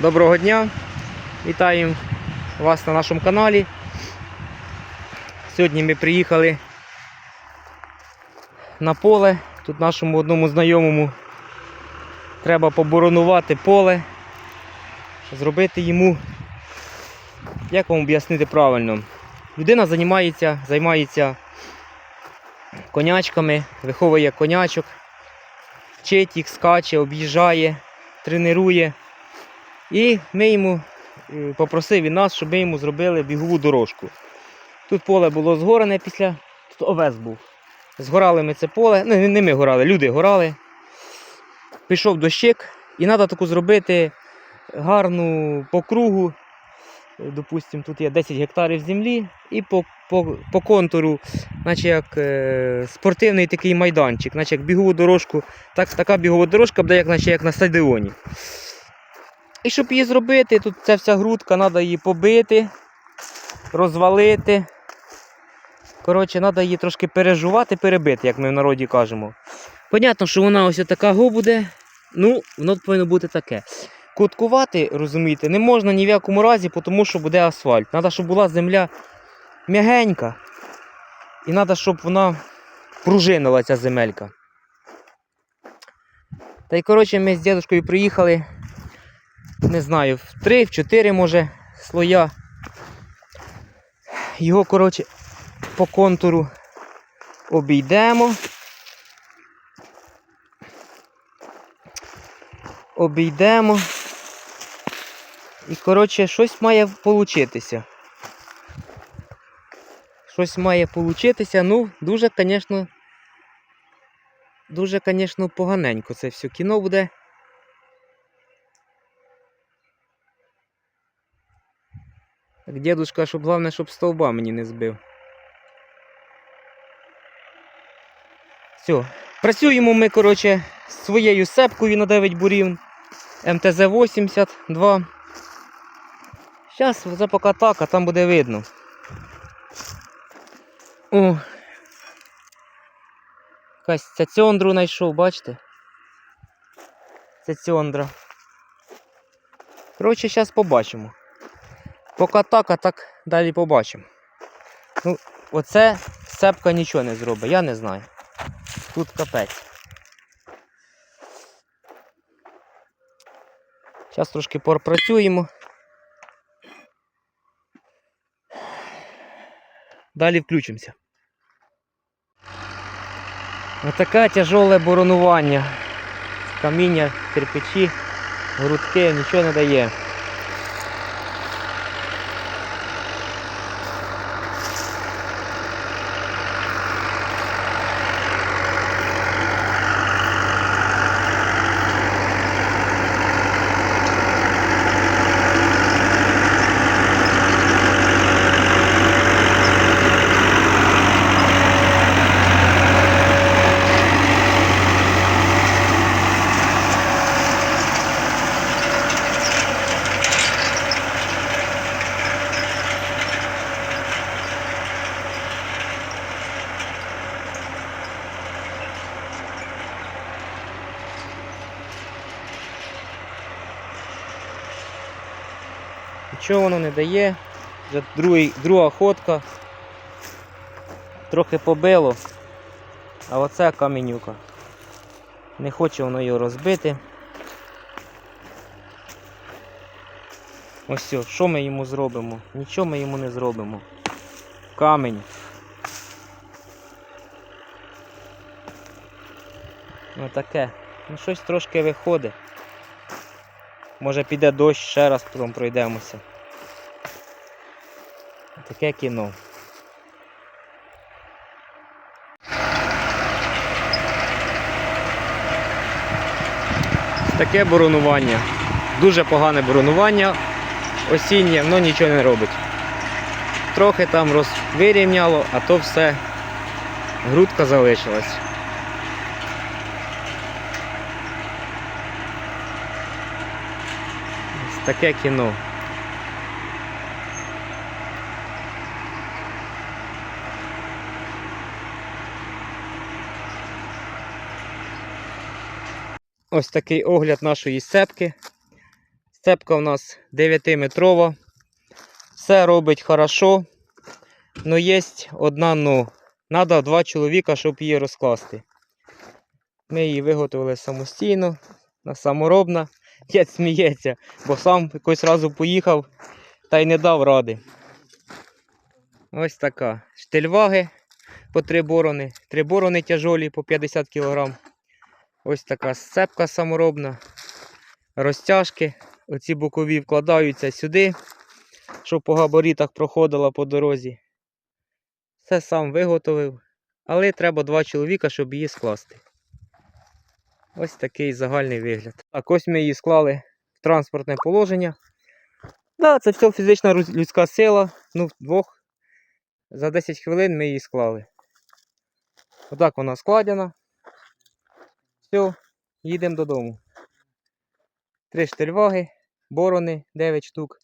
Доброго дня! Вітаємо вас на нашому каналі. Сьогодні ми приїхали на поле. Тут нашому одному знайомому треба поборонувати поле, зробити йому, як вам об'яснити правильно. Людина займається, займається конячками, виховує конячок, вчить їх, скаче, об'їжджає, тренує. І ми йому попросив він нас, щоб ми йому зробили бігову дорожку. Тут поле було згорене після. Тут овес був. Згорали ми це поле. Ну, не ми горали, люди горали. Пішов дощик, і треба таку зробити гарну по кругу. Е, Допустим, тут є 10 гектарів землі, і по, по, по контуру, наче як е, спортивний такий майданчик, наче як бігову дорожку. Так, така бігова дорожка буде, як, наче як на стадіоні. І щоб її зробити, тут ця вся грудка, треба її побити, розвалити. Коротше, треба її трошки пережувати, перебити, як ми в народі кажемо. Понятно, що вона ось така го буде. Ну, воно повинно бути таке. Куткувати, розумієте, не можна ні в якому разі, тому що буде асфальт. Треба, щоб була земля м'ягенька. І треба, щоб вона пружинила ця земелька. Та й коротше, ми з дідушкою приїхали не знаю, в 3, в 4 може слоя. Його, коротше, по контуру обійдемо. Обійдемо. І, коротше, щось має получитися. Щось має получитися. Ну, дуже, звісно, дуже, звісно, поганенько це все кіно буде. Так дедушка, щоб головне, щоб стовба мені не збив. Все. Працюємо ми, коротше, своєю сепкою на 9 бурів. МТЗ-82. Зараз це поки так, а там буде видно. О. Якась ця цьондру знайшов, бачите? Це цьондра. Коротше, зараз побачимо. Поки так, а так далі побачимо. Ну, оце сепка нічого не зробить, я не знаю. Тут капець. Зараз трошки попрацюємо. Далі включимося. Отаке тяжоле боронування. Каміння, кирпичі, грудки, нічого не дає. Нічого воно не дає. Вже другий, друга ходка. Трохи побило. А оце каменюка. Не хоче воно його розбити. Ось все, що ми йому зробимо? Нічого ми йому не зробимо. Камень. Ну таке. Ну щось трошки виходить. Може піде дощ, ще раз потім пройдемося. Таке кіно. Таке боронування. Дуже погане боронування. Осіннє, воно нічого не робить. Трохи там розвирівняло, а то все грудка залишилась. Таке кіно. Ось такий огляд нашої сепки. Сцепка у нас 9-метрова. Все робить хорошо. Но є одна но. Надо два чоловіка, щоб її розкласти. Ми її виготовили самостійно, на саморобна. Дід сміється, бо сам якось разу поїхав та й не дав ради. Ось така. Штельваги по три борони. Три борони тяжолі по 50 кг. Ось така сцепка саморобна. Розтяжки. Оці бокові вкладаються сюди, щоб по габаритах проходила по дорозі. Все сам виготовив. Але треба два чоловіка, щоб її скласти. Ось такий загальний вигляд. Так, ось ми її склали в транспортне положення. Да, це все фізична людська сила. Ну, вдвох. За 10 хвилин ми її склали. Отак вона складена. Все, їдемо додому. Три штельваги, борони 9 штук.